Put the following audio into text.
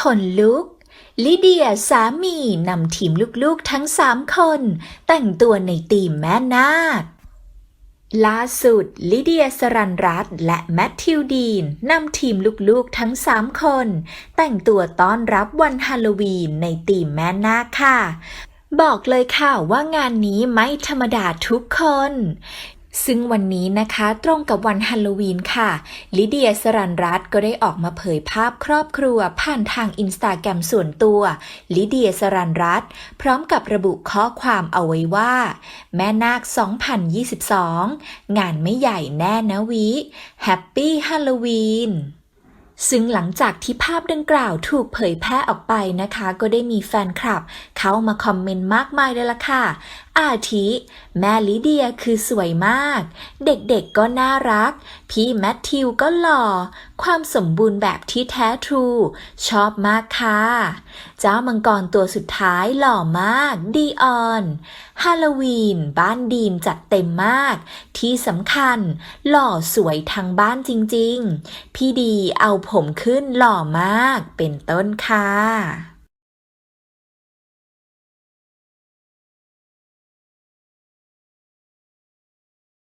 ขนลุก ลิเดียสามีนำทีมลูกๆทั้งสามคน แต่งตัวในตีมแม่นาคล่าสุด ลิเดียสรันรัตและแมทธิวดีนนำทีมลูกๆทั้งสามคน แต่งตัวต้อนรับวันฮาโลวีนในตีมแม่นาคค่ะ บอกเลยค่ะว่างานนี้ไม่ธรรมดาทุกคน ซึ่งวันนี้นะคะตรงกับวันฮาโลวีนค่ะ ลิเดียสรันรัตก็ได้ออกมาเผยภาพครอบครัวผ่านทางอินสตาแกรมส่วนตัว ลิเดียสรันรัตพร้อมกับระบุข้อความเอาไว้ว่า แม่นาค 2022 งานไม่ใหญ่แน่นะวิแฮปปี้ฮาโลวีนซึ่งหลังจากที่ภาพดังกล่าวถูกเผยแพร่ออกไปนะคะ ก็ได้มีแฟนคลับ เข้ามาคอมเมนต์มากมายเลยล่ะค่ะอาทิ แม่ลิเดียคือสวยมาก เด็กๆก็น่ารัก พี่แมทธิวก็หล่อ ความสมบูรณ์แบบที่แท้ทรู ชอบมากค่ะ เจ้ามังกรตัวสุดท้ายหล่อมาก ดีออนฮาโลวีน บ้านดีมจัดเต็มมาก ที่สำคัญ หล่อสวยทั้งบ้านจริงๆ พี่ดีเอาผมขึ้นหล่อมาก เป็นต้นค่ะ